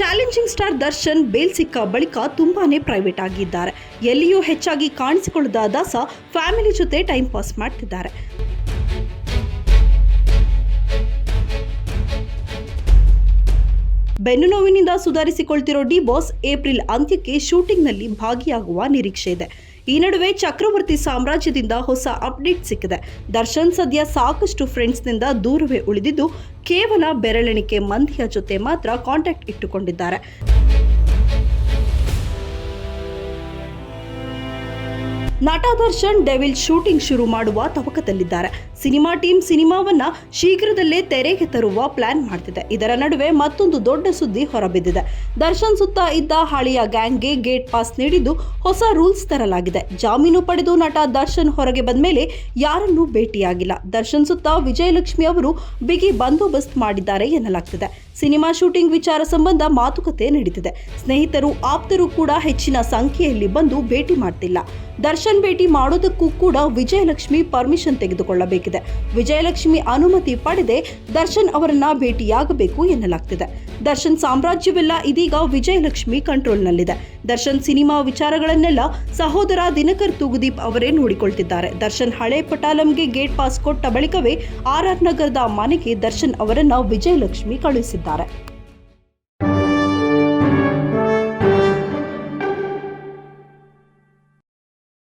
Challenging star Darshan bale ಸಿಕ್ಕ ಬಳಿಕ ತುಂಬಾನೇ ಪ್ರೈವೇಟ್ ಆಗಿದ್ದಾರೆ. ಎಲ್ಲಿಯೂ ಹೆಚ್ಚಾಗಿ ಕಾಣಿಸಿಕೊಳ್ಳದ ದಾಸ ಫ್ಯಾಮಿಲಿ ಜೊತೆ ಟೈಮ್ ಪಾಸ್ ಮಾಡ್ತಿದ್ದಾರೆ. ಬೆನ್ನು ನೋವಿನಿಂದ ಸುಧಾರಿಸಿಕೊಳ್ತಿರೋ ಡಿ ಬಾಸ್ ಏಪ್ರಿಲ್ ಅಂತ್ಯಕ್ಕೆ ಶೂಟಿಂಗ್ನಲ್ಲಿ ಭಾಗಿಯಾಗುವ ನಿರೀಕ್ಷೆ ಇದೆ. ಈ ನಡುವೆ ಚಕ್ರವರ್ತಿ ಸಾಮ್ರಾಜ್ಯದಿಂದ ಹೊಸ ಅಪ್ಡೇಟ್ ಸಿಕ್ಕಿದೆ. ದರ್ಶನ್ ಸದ್ಯ ಸಾಕಷ್ಟು ಫ್ರೆಂಡ್ಸ್ನಿಂದ ದೂರವೇ ಉಳಿದಿದ್ದು, ಕೇವಲ ಬೆರಳೆಣಿಕೆ ಮಂದಿಯ ಜೊತೆ ಮಾತ್ರ ಕಾಂಟ್ಯಾಕ್ಟ್ ಇಟ್ಟುಕೊಂಡಿದ್ದಾರೆ. ನಟ ದರ್ಶನ್ ಡೆವಿಲ್ ಶೂಟಿಂಗ್ ಶುರು ಮಾಡುವ ತವಕದಲ್ಲಿದ್ದಾರೆ. ಸಿನಿಮಾ ಟೀಮ್ ಸಿನಿಮಾವನ್ನ ಶೀಘ್ರದಲ್ಲೇ ತೆರೆಗೆ ತರುವ ಪ್ಲಾನ್ ಮಾಡ್ತಿದೆ. ಇದರ ನಡುವೆ ಮತ್ತೊಂದು ದೊಡ್ಡ ಸುದ್ದಿ ಹೊರಬಿದ್ದಿದೆ. ದರ್ಶನ್ ಸುತ್ತ ಇದ್ದ ಹಳೆಯ ಗ್ಯಾಂಗ್ಗೆ ಗೇಟ್ ಪಾಸ್ ನೀಡಿದ್ದು ಹೊಸ ರೂಲ್ಸ್ ತರಲಾಗಿದೆ. ಜಾಮೀನು ಪಡೆದು ನಟ ದರ್ಶನ್ ಹೊರಗೆ ಬಂದ ಮೇಲೆ ಯಾರನ್ನೂ ಭೇಟಿಯಾಗಿಲ್ಲ. ದರ್ಶನ್ ಸುತ್ತ ವಿಜಯಲಕ್ಷ್ಮಿ ಅವರು ಬಿಗಿ ಬಂದೋಬಸ್ತ್ ಮಾಡಿದ್ದಾರೆ ಎನ್ನಲಾಗ್ತಿದೆ. ಸಿನಿಮಾ ಶೂಟಿಂಗ್ ವಿಚಾರ ಸಂಬಂಧ ಮಾತುಕತೆ ನಡೀತಿದೆ. ಸ್ನೇಹಿತರು, ಆಪ್ತರು ಕೂಡ ಹೆಚ್ಚಿನ ಸಂಖ್ಯೆಯಲ್ಲಿ ಬಂದು ಭೇಟಿ ಮಾಡ್ತಿಲ್ಲ. ದರ್ಶನ್ ಭೇಟಿ ಮಾಡೋದಕ್ಕೂ ಕೂಡ ವಿಜಯಲಕ್ಷ್ಮಿ ಪರ್ಮಿಷನ್ ತೆಗೆದುಕೊಳ್ಳಬೇಕಿದೆ. ವಿಜಯಲಕ್ಷ್ಮಿ ಅನುಮತಿ ಪಡೆದೆ ದರ್ಶನ್ ಅವರನ್ನ ಭೇಟಿಯಾಗಬೇಕು ಎನ್ನಲಾಗ್ತಿದೆ. ದರ್ಶನ್ ಸಾಮ್ರಾಜ್ಯವೆಲ್ಲ ಇದೀಗ ವಿಜಯಲಕ್ಷ್ಮಿ ಕಂಟ್ರೋಲ್ನಲ್ಲಿದೆ ದರ್ಶನ್ ಸಿನಿಮಾ ವಿಚಾರಗಳನ್ನೆಲ್ಲ ಸಹೋದರ ದಿನಕರ್ ತೂಗುದೀಪ್ ಅವರೇ ನೋಡಿಕೊಳ್ತಿದ್ದಾರೆ. ದರ್ಶನ್ ಹಳೆ ಪಟಾಲಂಗೆ ಗೇಟ್ ಪಾಸ್ ಕೊಟ್ಟ ಬಳಿಕವೇ ಆರ್ ಆರ್ ನಗರದ ಮನೆಗೆ ದರ್ಶನ್ ಅವರನ್ನ ವಿಜಯಲಕ್ಷ್ಮಿ ಕಳುಹಿಸಿದ್ದಾರೆ.